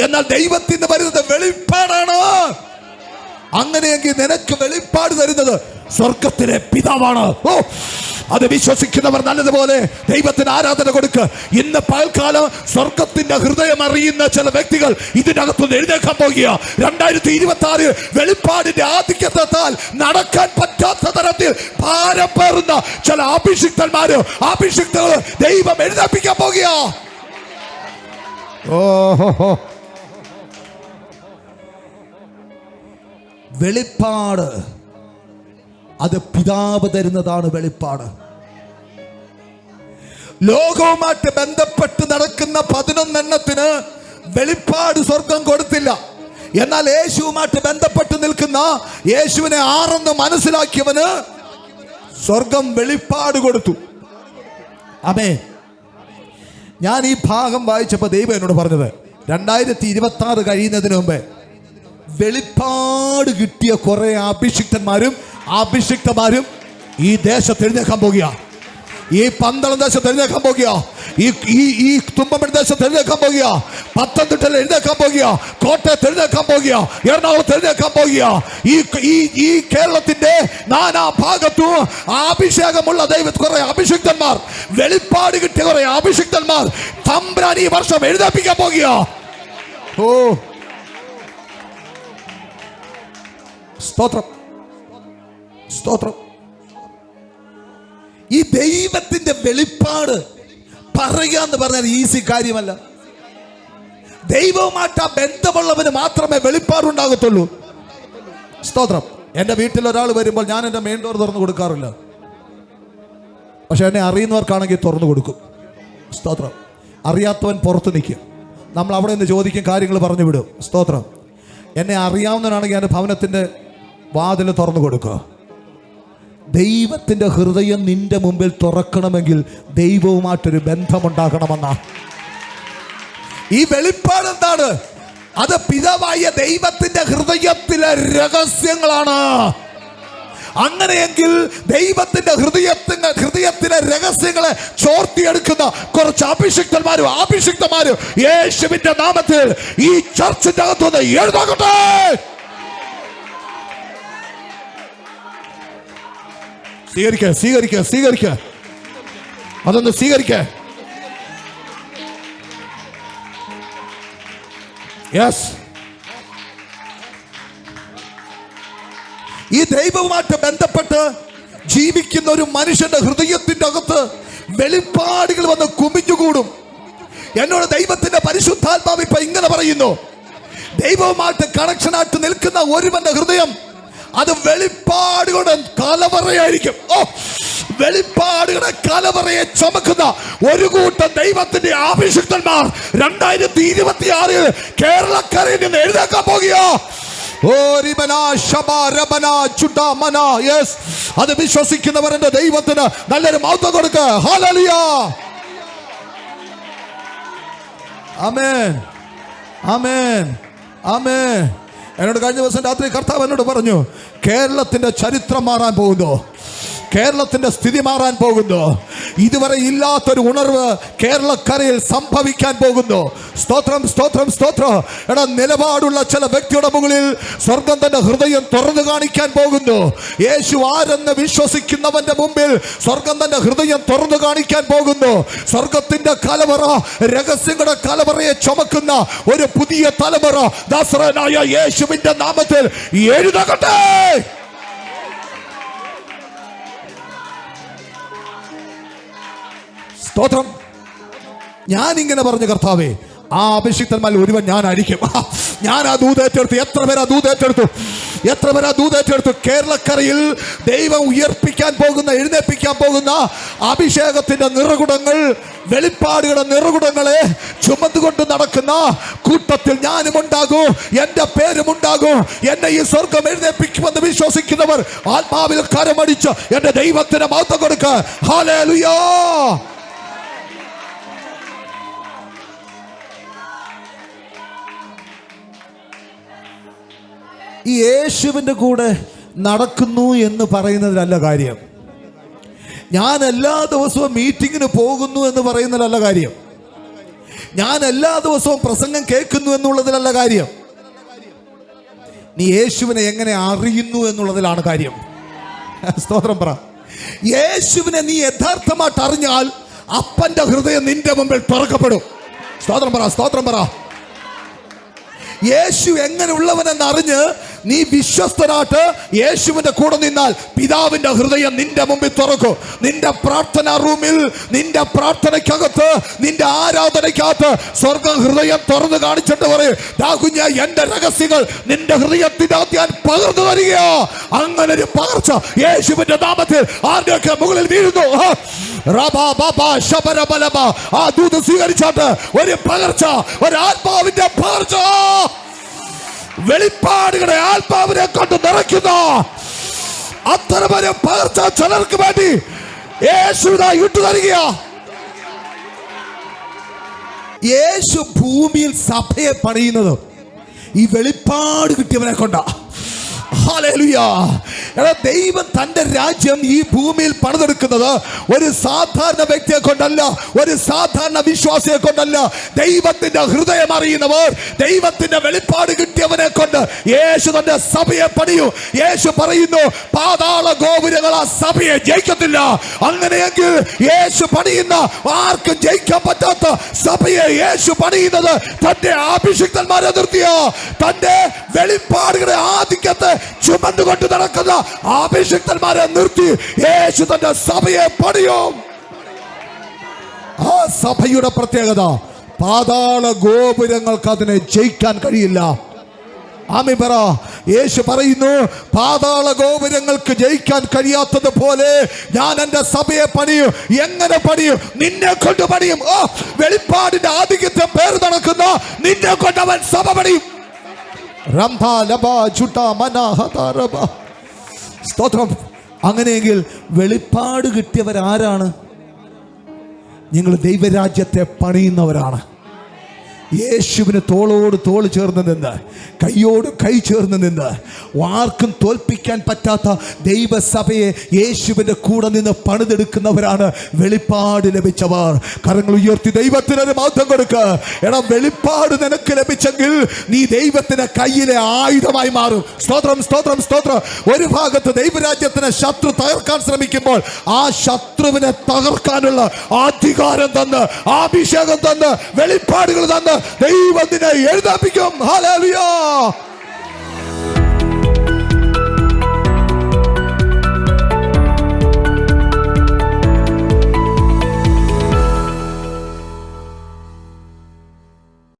എന്നാൽ ദൈവത്തിന് വരുന്നത് വെളിപ്പാടാണ്. അങ്ങനെയെങ്കിൽ നിനക്ക് വെളിപ്പാട് തരുന്നത് സ്വർഗത്തിലെ പിതാവാണ്. ഓ അത് വിശ്വസിക്കുന്നവർ നല്ലതുപോലെ ദൈവത്തിന് ആരാധന കൊടുക്കുക ഇന്ന് പകൽക്കാലം സ്വർഗത്തിന്റെ ഹൃദയം അറിയുന്ന ചില വ്യക്തികൾ ഇതിനകത്തുനിന്ന് എഴുന്നേക്കാൻ പോകുക. രണ്ടായിരത്തി ഇരുപത്തി ആറ് വെളിപ്പാടിന്റെ ആധിക്യത്താൽ നടക്കാൻ പറ്റാത്ത തരത്തിൽ ഭാരം പേറുന്ന ചില അഭിഷിക്തന്മാര് അഭിഷിക്തകൾ ദൈവം എഴുന്നേപ്പിക്കാൻ പോകുക. ഓഹോ വെളിപ്പാട്. അത് പിതാവ് തരുന്നതാണ് വെളിപ്പാട്. ലോകവുമായിട്ട് ബന്ധപ്പെട്ട് നടക്കുന്ന പതിനൊന്നെണ്ണത്തിന് വെളിപ്പാട് സ്വർഗം കൊടുത്തില്ല. എന്നാൽ യേശുവുമായിട്ട് ബന്ധപ്പെട്ട് നിൽക്കുന്ന യേശുവിനെ ആറെന്ന് മനസ്സിലാക്കിയവന് സ്വർഗം വെളിപ്പാട് കൊടുത്തു. അമേ ഞാൻ ഈ ഭാഗം വായിച്ചപ്പോൾ ദൈവം എന്നോട് പറഞ്ഞത് രണ്ടായിരത്തി ഇരുപത്തി ആറ് കഴിയുന്നതിന് മുമ്പേ വെളിപ്പാട് കിട്ടിയ കുറെ അഭിഷിക്തന്മാരും അഭിഷിക്തമാരും ഈ ദേശത്ത് എഴുന്നേക്കാൻ പോകുക ഈ പന്തളം ദേശത്ത് എഴുന്നേക്കാൻ പോകുക ഈ ഈ ഈ തുമ്പമൺ ദേശത്ത് എഴുന്നേക്കാൻ പോകുക പത്തനംതിട്ടയിൽ എഴുന്നേക്കാൻ പോകുക കോട്ടയത്ത് എഴുന്നേക്കാൻ പോകുക എറണാകുളത്ത് എഴുന്നേക്കാൻ പോകുക ഈ ഈ ഈ കേരളത്തിന്റെ നാനാ ഭാഗത്തും അഭിഷേകമുള്ള ദൈവ കുറെ അഭിഷിക്തന്മാർ വെളിപ്പാട് കിട്ടിയ കുറെ അഭിഷിക്തന്മാർ തമ്പ്രാൻ ഈ വർഷം എഴുന്നേപ്പിക്കാൻ പോകുക ഓ. സ്തോത്രം. സ്തോത്രം. ഈ ദൈവത്തിന്റെ വെളിപ്പാട് പറയുക എന്ന് പറഞ്ഞാൽ ഈസി കാര്യമല്ല. ദൈവവുമായിട്ട് ആ ബന്ധമുള്ളവന് മാത്രമേ വെളിപ്പാടുണ്ടാകത്തുള്ളൂ. സ്തോത്രം. എന്റെ വീട്ടിൽ ഒരാൾ വരുമ്പോൾ ഞാൻ എന്റെ മെയിൻ ഡോർ തുറന്നു കൊടുക്കാറില്ല. പക്ഷെ എന്നെ അറിയുന്നവർക്കാണെങ്കിൽ തുറന്നു കൊടുക്കും. സ്തോത്രം. അറിയാത്തവൻ പുറത്ത് നിൽക്കും. നമ്മൾ അവിടെ നിന്ന് ചോദിക്കും കാര്യങ്ങൾ പറഞ്ഞു വിടും. സ്തോത്രം. എന്നെ അറിയാവുന്നവനാണെങ്കിൽ എന്റെ ഭവനത്തിന്റെ വാതിൽ തുറന്നു കൊടുക്കുക. ദൈവത്തിന്റെ ഹൃദയം നിന്റെ മുമ്പിൽ തുറക്കണമെങ്കിൽ ദൈവവുമായിട്ടൊരു ബന്ധമുണ്ടാകണമെന്ന. ഈ വെളിപ്പാട് എന്താണ്? അത് പിതാവായ ദൈവത്തിന്റെ ഹൃദയത്തിലെ രഹസ്യങ്ങളാണ്. അങ്ങനെയെങ്കിൽ ദൈവത്തിന്റെ ഹൃദയത്തിന് ഹൃദയത്തിലെ രഹസ്യങ്ങളെ ചോർത്തിയെടുക്കുന്ന കുറച്ച് അഭിഷിക്തന്മാരും അഭിഷിക്തന്മാരും യേശുവിന്റെ നാമത്തിൽ ഈ ചർച്ചിന്റെ അകത്തുനിന്ന് എഴുതാകട്ടെ സ്വീകരിക്ക സ്വീകരിക്ക സ്വീകരിക്ക. അതൊന്ന് സ്വീകരിക്ക. യെസ് ഈ ദൈവവുമായിട്ട് ബന്ധപ്പെട്ട് ജീവിക്കുന്ന ഒരു മനുഷ്യന്റെ ഹൃദയത്തിന്റെ അകത്ത് വെളിപ്പാടുകൾ വന്ന് കുമിഞ്ഞുകൂടും. എന്നോട് ദൈവത്തിന്റെ പരിശുദ്ധാത്മാവ് ഇപ്പൊ ഇങ്ങനെ പറയുന്നു. ദൈവവുമായിട്ട് കണക്ഷനായിട്ട് നിൽക്കുന്ന ഒരുവന്റെ ഹൃദയം അത് വെളിപ്പാടുകളുടെ കലവറയായിരിക്കും. ഓ വെളിപ്പാടുകളുടെ കലവറയെ ചുമക്കുന്ന ഒരു കൂട്ടം ദൈവത്തിന്റെ ആഭിഷിക്തന്മാർ രണ്ടായിരത്തി ഇരുപത്തി ആറിൽ കേരളക്കരയിൽ നിന്ന് എഴുതാക്കാൻ പോകുകയോ അത് വിശ്വസിക്കുന്നവരുടെ ദൈവത്തിന് നല്ലൊരു മൗത്വം കൊടുക്ക. ഹാലലിയ ആമേൻ. ആമേൻ. ആമേൻ. എന്നോട് കഴിഞ്ഞ ദിവസം രാത്രി കർത്താവ് എന്നോട് പറഞ്ഞു കേരളത്തിന്റെ ചരിത്രം മാറാൻ പോകുന്നു. കേരളത്തിന്റെ സ്ഥിതി മാറാൻ പോകുന്നു. ഇതുവരെ ഇല്ലാത്തൊരു ഉണർവ് കേരളക്കരയിൽ സംഭവിക്കാൻ പോകുന്നു. സ്തോത്രം സ്തോത്രം സ്തോത്രം. എടാ നിലപാടുള്ള ചില വ്യക്തിയുടെ മുകളിൽ സ്വർഗം തന്റെ ഹൃദയം തുറന്നു കാണിക്കാൻ പോകുന്നു. യേശു ആരെന്ന് വിശ്വസിക്കുന്നവന്റെ മുമ്പിൽ സ്വർഗം തന്റെ ഹൃദയം തുറന്നു കാണിക്കാൻ പോകുന്നു. സ്വർഗത്തിന്റെ കലവറ രഹസ്യങ്ങളുടെ കലവറയെ ചുമക്കുന്ന ഒരു പുതിയ തലമുറ ദാസറനായ യേശുവിന്റെ നാമത്തിൽ എഴുതകട്ടെ! സ്തോത്രം. ഞാൻ ഇങ്ങനെ പറഞ്ഞു കർത്താവേ ആ അഭിഷിക്തന്മാരിൽ ഒരുവൻ ഞാൻ അടിക്കും ഞാൻ ആ ദൂത് ഏറ്റെടുത്തു. എത്ര പേര് ദൂത് ഏറ്റെടുത്തു? എത്ര പേര് ദൂത് ഏറ്റെടുത്തു? കേരളക്കരയിൽ ദൈവം ഉയർപ്പിക്കാൻ പോകുന്ന എഴുന്നേൽപ്പിക്കാൻ പോകുന്ന അഭിഷേകത്തിന്റെ നിറകുടങ്ങൾ വെളിപ്പാടുകളുടെ നിറകുടങ്ങളെ ചുമന്നുകൊണ്ട് നടക്കുന്ന കൂട്ടത്തിൽ ഞാനും ഉണ്ടാകൂ എന്റെ പേരും ഉണ്ടാകൂ എന്നെ ഈ സ്വർഗം എഴുന്നേൽപ്പിക്കുമെന്ന് വിശ്വസിക്കുന്നവർ ആത്മാവിൽ കരമടിച്ച് എന്റെ ദൈവത്തിന് മഹത്വം ഹാലേ ഹാലേലുയോ ഈ യേശുവിന്റെ കൂടെ നടക്കുന്നു എന്ന് പറയുന്നതിലല്ല കാര്യം. ഞാൻ എല്ലാ ദിവസവും മീറ്റിങ്ങിന് പോകുന്നു എന്ന് പറയുന്നതിലല്ല കാര്യം. ഞാൻ എല്ലാ ദിവസവും പ്രസംഗം കേൾക്കുന്നു എന്നുള്ളതിലല്ല കാര്യം. നീ യേശുവിനെ എങ്ങനെ അറിയുന്നു എന്നുള്ളതിലാണ് കാര്യം. സ്തോത്രം പറ. യേശുവിനെ നീ യഥാർത്ഥമായിട്ട് അറിഞ്ഞാൽ അപ്പന്റെ ഹൃദയം നിന്റെ മുമ്പിൽ തുറക്കപ്പെടും. സ്തോത്രം പറ സ്തോത്രം പറ. യേശു എങ്ങനെയുള്ളവനെന്ന് അറിഞ്ഞ് നീ വിശ്വസ്തനായിട്ട് യേശുവിന്റെ കൂടെ നിന്നാൽ പിതാവിന്റെ ഹൃദയം നിന്റെ മുമ്പിൽ തുറക്കും. നിന്റെ പ്രാർത്ഥന റൂമിൽ നിന്റെ പ്രാർത്ഥനയ്ക്കകത്ത് നിന്റെ ആരാധനയ്ക്കകത്ത് സ്വർഗ ഹൃദയം തുറന്നു കാണിച്ചിട്ട് പറയും ദാ കുഞ്ഞ എന്റെ രഹസ്യങ്ങൾ നിന്റെ ഹൃദയത്തിനകത്ത് ഞാൻ പകർന്നു തരികയോ. അങ്ങനെ ഒരു പകർച്ച യേശുവിന്റെ നാമത്തിൽ ആരുടെയൊക്കെ മുകളിൽ വീഴുന്നു. ആ ദൂത് സ്വീകരിച്ചാട്ട് ഒരു പകർച്ച ഒരു ആത്മാവിന്റെ പകർച്ച വെളിപ്പാടുകളുടെ ആത്മാവിനെ കൊണ്ട് നിറയ്ക്കുന്ന അത്തരമൊരു പകർച്ച ചിലർക്ക് വേണ്ടി യേശുവിത ഇട്ടു തരിക യേശു ഭൂമിയിൽ സഭയെ പണിയുന്നത് ഈ വെളിപ്പാട് കിട്ടിയവനെ കൊണ്ടാ ഹല്ലേലൂയ. എടാ ദൈവം തന്റെ രാജ്യം ഈ ഭൂമിയിൽ പണിതെടുക്കുന്നത് ഒരു സാധാരണ വ്യക്തിയെ കൊണ്ടല്ല ഒരു സാധാരണ വിശ്വാസിയെ കൊണ്ടല്ല. ദൈവത്തിന്റെ ഹൃദയം അറിയുന്നവർ ദൈവത്തിന്റെ വെളിപ്പാട് കിട്ടിയവനെ കൊണ്ട് യേശു തന്റെ സഭയെ പണിയൂ. യേശു പറയുന്നു പാതാള ഗോപുരങ്ങൾ ആ സഭയെ ജയിക്കത്തില്ല. അങ്ങനെയെങ്കിൽ യേശു പണിയുന്ന ആർക്കും ജയിക്കാൻ പറ്റാത്ത സഭയെ യേശു പണിയുന്നത് തന്റെ അഭിഷിക്തന്മാരെ നിർത്തിയ. തന്റെ വെളിപ്പാടുകളുടെ ആധിക്യത്തെ ചുമന്നുകൊണ്ട് നടക്കുന്ന അഭിഷിക്തന്മാരെ നിർത്തി യേശു തന്റെ സഭയെ പണിയും. ആ സഭയുടെ പ്രത്യേകത പാതാള ഗോപുരങ്ങൾക്ക് അതിനെ ജയിക്കാൻ കഴിയില്ല. ആമി പറ. യേശു പറയുന്നു പാതാള ഗോപുരങ്ങൾക്ക് ജയിക്കാൻ കഴിയാത്തത് പോലെ ഞാൻ എന്റെ സഭയെ പണിയും. എങ്ങനെ പണിയും? നിന്നെ കൊണ്ട് പണിയും. ഓ വെളിപ്പാടിന്റെ ആധിക്യത്തെ പേര് നടക്കുന്ന നിന്നെ കൊണ്ട് അവൻ സഭ പണിയും. റംഭ ലബ ചുട്ട മന ഹത. സ്തോത്രം. അങ്ങനെയെങ്കിൽ വെളിപ്പാട് കിട്ടിയവരാരാണ്? നിങ്ങൾ ദൈവരാജ്യത്തെ പണിയുന്നവരാണ്. യേശുവിന് തോളോട് തോൾ ചേർന്ന് നിന്ന് കൈയോട് കൈ ചേർന്ന് നിന്ന് ആർക്കും തോൽപ്പിക്കാൻ പറ്റാത്ത ദൈവസഭയെ യേശുവിന്റെ കൂടെ നിന്ന് പണിതെടുക്കുന്നവരാണ് വെളിപ്പാട് ലഭിച്ചവർ. കരങ്ങൾ ഉയർത്തി ദൈവത്തിനൊരു മാറ്റം കൊടുക്ക. എടാ വെളിപ്പാട് നിനക്ക് ലഭിച്ചെങ്കിൽ നീ ദൈവത്തിന്റെ കയ്യിലെ ആയുധമായി മാറും. സ്തോത്രം സ്തോത്രം സ്തോത്രം. ഒരു ഭാഗത്ത് ദൈവരാജ്യത്തിന് ശത്രു തകർക്കാൻ ശ്രമിക്കുമ്പോൾ ആ ശത്രുവിനെ തകർക്കാനുള്ള അധികാരം തന്ന് അഭിഷേകം തന്ന് വെളിപ്പാടുകൾ തന്ന് ദൈവത്തിനെ എഴുതാപ്പിക്കും. ഹല്ലേലൂയ